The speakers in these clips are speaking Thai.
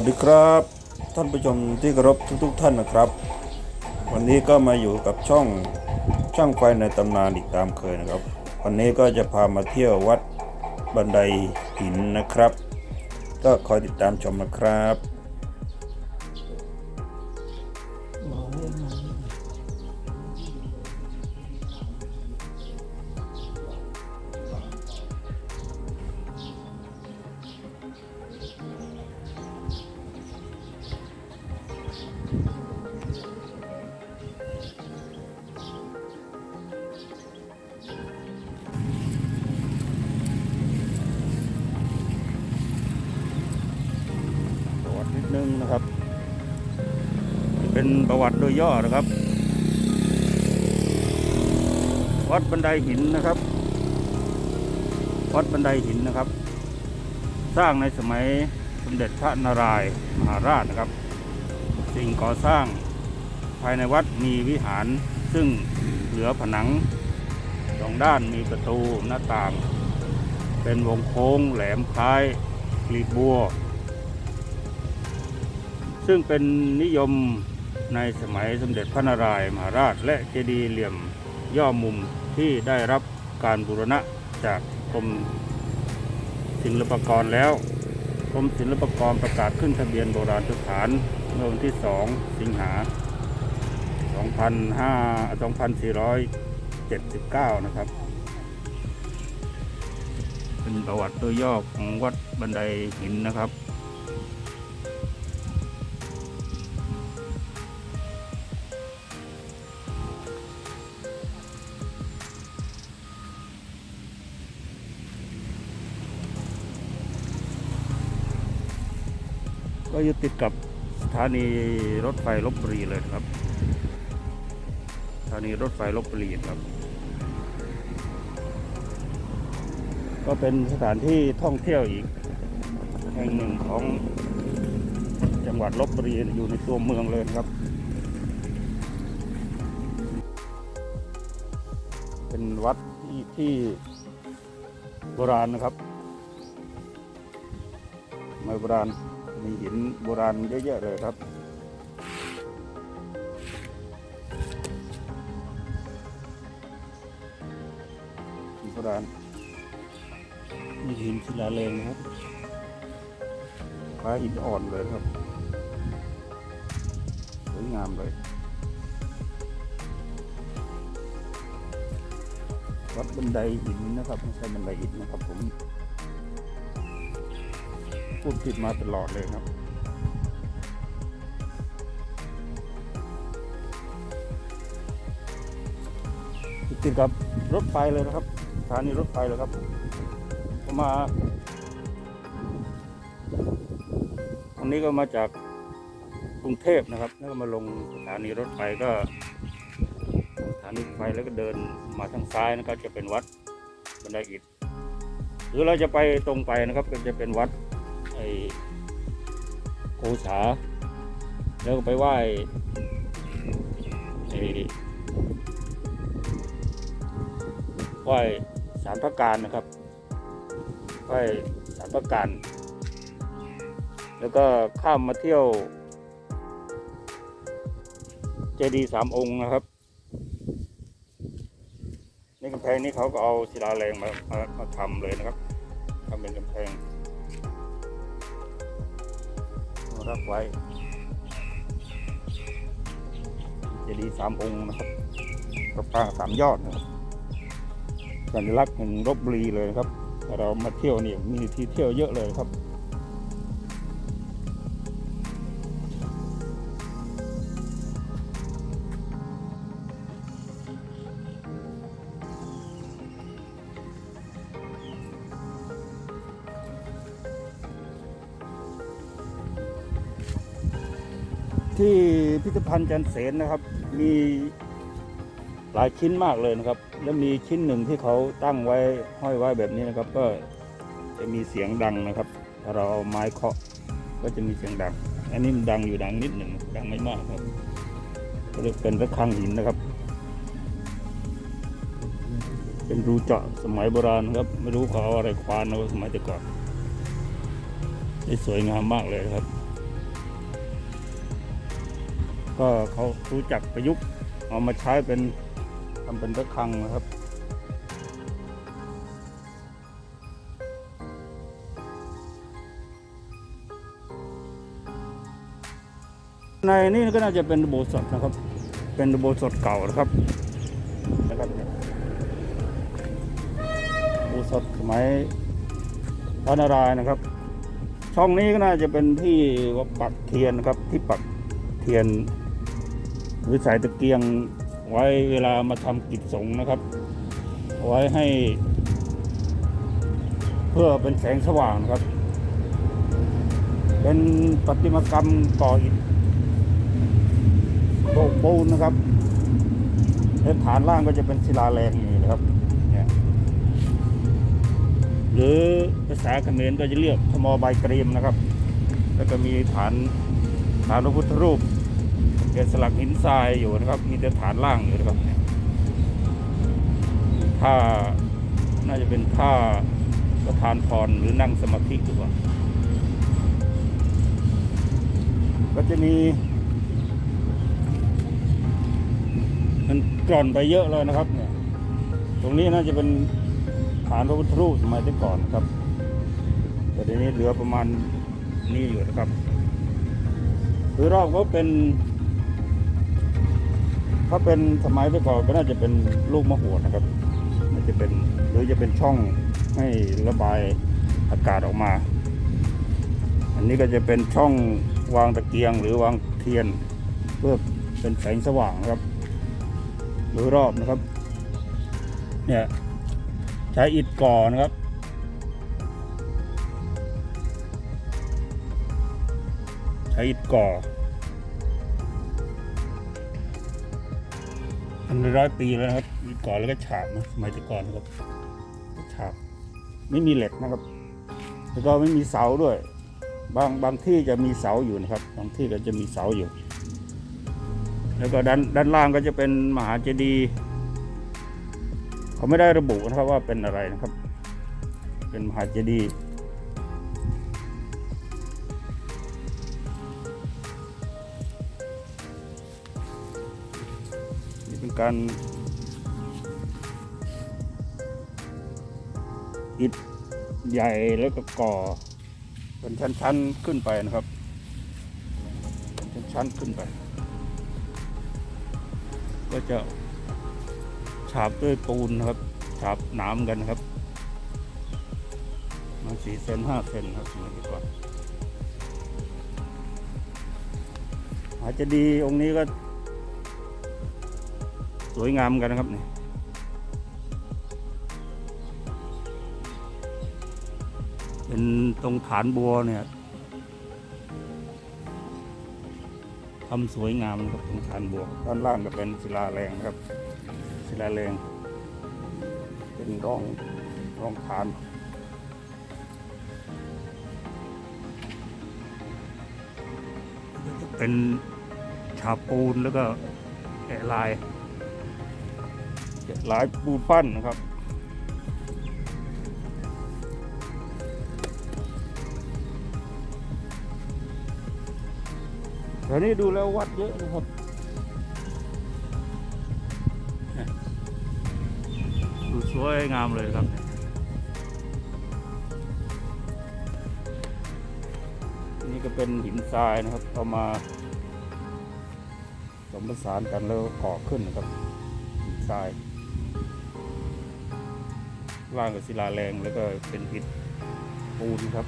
วัสดีครับ ท่านผู้ชมที่เคารพทุก ๆ ท่านนะครับ วันนี้ก็มาอยู่กับช่องช่างไฟในตำนานอีกตามเคยนะครับ วันนี้ก็จะพามาเที่ยววัดบันไดหินนะครับ ก็คอยติดตามชมนะครับ งนะครับ เป็นประวัติโดยย่อนะครับ วัดบันไดหินนะครับ วัดบันไดหินนะครับ สร้างในสมัยสมเด็จพระนารายณ์มหาราชนะครับ สิ่งก่อสร้างภายในวัดมีวิหารซึ่งเหลือผนังสองด้านมีประตูหน้าต่าง เป็นวงโค้งแหลมคล้ายกลีบบัว ซึ่งเป็นนิยมในสมัยสมเด็จพระนารายณ์มหาราช และเจดีย์เหลี่ยมย่อมุมที่ได้รับการบูรณะจากกรมศิลปากรแล้วกรมศิลปากรประกาศขึ้นทะเบียนโบราณสถานเมื่อวันที่ 2 สิงหา 2479 นะครับ เป็นประวัติโดยย่อของวัดบันไดหินนะครับ ก็อยู่ติดกับสถานีรถไฟลบบุรีเลยครับ สถานีรถไฟลบบุรีครับ ก็เป็นสถานที่ท่องเที่ยวอีก แห่งหนึ่งของจังหวัดลบบุรีอยู่ในตัวเมืองเลยครับ เป็นวัดที่ที่โบราณนะครับสมัยโบราณ มีหินโบราณเยอะๆเลยครับ หินโบราณ มีหินศิลาแรงนะครับฟ้าหินอ่อนเลยครับ สวยงามเลย วัดบันไดหินนะครับไม่ใช่บันไดหินนะครับผม พูดผิดมาตลอดเลยครับ ติดกับรถไฟเลยนะครับสถานีรถไฟเลยครับมาวันนี้ก็มาจากกรุงเทพนะครับ แล้วก็มาลงสถานีรถไฟก็สถานีรถไฟแล้วก็เดินมาทางซ้ายนะครับจะเป็นวัดบันไดอิฐหรือเราจะไปตรงไปนะครับก็จะเป็นวัด ไอโกษาแล้วก็ไปไหว้ไอไหว้สารพระการนะครับไหว้สารพระการแล้วก็ข้ามมาเที่ยว เจดีย์สามองค์นะครับในกำแพงนี้เขาก็เอาศิลาแรงมามามาทำเลยนะครับทำเป็นกำแพง รักไว้เจดีย์สามองค์นะครับพระปรางสามยอดนะครับสัญลักษณ์ของลบบุรีเลยครับ เรามาเที่ยวเนี่ยมีที่เที่ยวเยอะเลยครับ ที่พิพิธภัณฑ์จันเสนนะครับ มีหลายชิ้นมากเลยนะครับ แล้วมีชิ้นหนึ่งที่เขาตั้งไว้ห้อยไว้แบบนี้นะครับ ก็จะมีเสียงดังนะครับ ถ้าเราเอาไม้เคาะก็จะมีเสียงดัง อันนี้มันดังอยู่ดังนิดหนึ่งดังไม่มากครับก็เรียกเป็นระฆังหินนะครับ เป็นรูเจาะสมัยโบราณครับ ไม่รู้เขาเอาอะไรควานเอาสมัยแต่ก่อนนี่สวยงามมากเลยครับ ก็เขารู้จักประยุกต์เอามาใช้เป็นทำเป็นระฆังนะครับในนี่ก็น่าจะเป็นโบสถ์นะครับ เป็นโบสถ์เก่านะครับนะครับโบสถ์สมัยพระนารายณ์นะครับ ช่องนี้ก็น่าจะเป็นที่ว่าปักเทียนนะครับ ที่ปักเทียน หรือสายตะเกียงไว้เวลามาทำกิจสงนะครับ ไว้ให้ เพื่อเป็นแสงสว่างนะครับ เป็นประติมากรรมก่ออิฐโบกปูนนะครับและฐานล่างก็จะเป็นศิลาแรงนี้นะครับเนี่ยหรือภาษาเขมรก็จะเรียกขมอใบกรีมนะครับ แล้วก็มีฐานฐานพระพุทธรูป แกะสลักหินทรายอยู่นะครับ มีแต่ฐานล่างอยู่นะครับท่าน่าจะเป็นท่าประธานพรหรือนั่งสมาธิหรือเปล่า ก็จะมีมันกร่อนไปเยอะเลยนะครับเนี่ย ตรงนี้น่าจะเป็นฐานพระพุทธรูปสมัยแต่ก่อนครับ แต่เดี๋ยวนี้เหลือประมาณนี้อยู่นะครับ คือรอบก็เป็น ถ้าเป็นสมัยแต่ก่อนก็น่าจะเป็นลูกมะหวดนะครับน่าจะเป็นหรือจะเป็นช่องให้ระบายอากาศออกมา อันนี้ก็จะเป็นช่องวางตะเกียงหรือวางเทียน เพื่อเป็นแสงสว่างนะครับโดยรอบนะครับเนี่ยใช้อิฐก่อนะครับใช้อิฐก่อ อันร้อยปีแล้วครับก่อนแล้วก็ฉาบนะสมัยแต่ก่อนนะครับฉาบไม่มีเหล็กนะครับ แล้วก็ไม่มีเสาด้วย บางบางที่จะมีเสาอยู่นะครับ บางที่ก็จะมีเสาอยู่ แล้วก็ด้านด้านล่างก็จะเป็นมหาเจดีย์เขาไม่ได้ระบุนะครับว่าเป็นอะไรนะครับ เป็นมหาเจดีย์ การอิฐใหญ่แล้วก็ก่อ เป็นชั้นๆขึ้นไปนะครับ เป็นชั้นๆขึ้นไป ก็จะฉาบด้วยปูนครับ ฉาบหนามกันครับ มาสี่เซนห้าเซนครับสมัยก่อนอาจจะดีองค์นี้ก็ สวยงามกันนะครับนี่เป็นตรงฐานบัวเนี่ยทำสวยงามนะครับตรงฐานบัวด้านล่างก็เป็นศิลาแรงครับ ศิลาแรง เป็นร่องร่องฐานเป็นฉาบปูนแล้วก็แกะลาย แกะลายปูนปั้นนะครับแถวนี้ดูแล้ววัดเยอะนะครับดูสวยงามเลยครับนี่ก็เป็นหินทรายนะครับเอามาสมประสานกันแล้วก่อขึ้นนะครับหินทราย ล่างกับศิลาแรงแล้วก็เป็นอิฐปูนครับ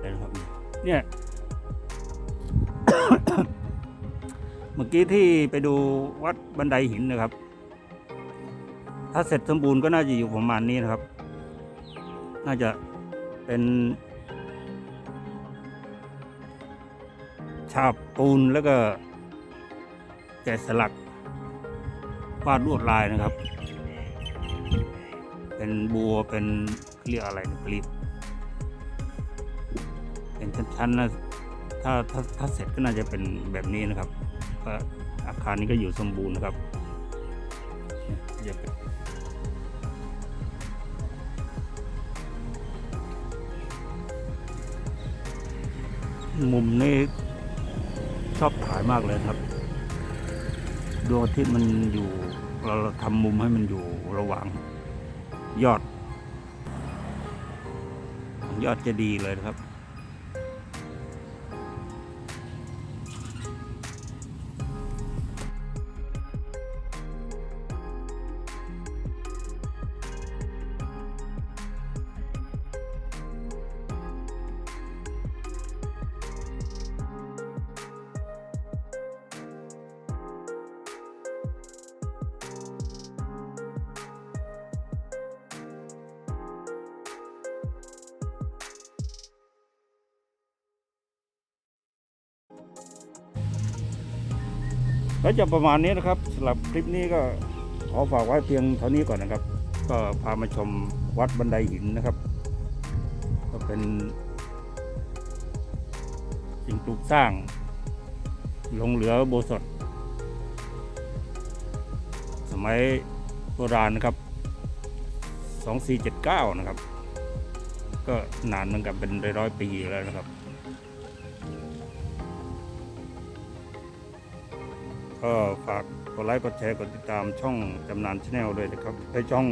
เลยนะครับเนี่ยเมื่อกี้ที่ไปดูวัดบันไดหินนะครับ ถ้าเสร็จสมบูรณ์ก็น่าจะอยู่ประมาณนี้นะครับ น่าจะเป็นฉาบปูนแล้วก็แกะสลักวาดลวดลายนะครับ เป็นบัวเป็นเรียกอะไรนะกลีบ เป็นชั้นๆนะถ้าถ้าถ้าเสร็จก็น่าจะเป็นแบบนี้นะครับก็อาคารนี้ก็อยู่สมบูรณ์นะครับจะเป็นมุมนี้ชอบถ่ายมากเลยครับดวงอาทิตย์มันอยู่เราเราทำมุมให้มันอยู่ระหว่างยอด ยอดจะดีเลยนะครับ ก็จะประมาณนี้นะครับสำหรับคลิปนี้ก็ขอฝากไว้เพียงเท่านี้ก่อนนะครับ ก็พามาชมวัดบันไดหินนะครับ ก็เป็น สิ่งปลูกสร้างลงเหลือโบสถสมัยโบราณนะครับ 2479 นะครับ ก็นานเหมือนกันเป็นร้อยๆปีแล้วนะครับ ก็ฝากกดไลค์กดแชร์กดติดตามช่องตำนานชาแนลด้วยนะครับในช่อง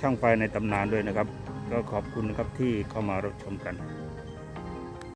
ช่างไฟในตำนานด้วยนะครับ ก็ขอบคุณนะครับที่เข้ามารับชมกัน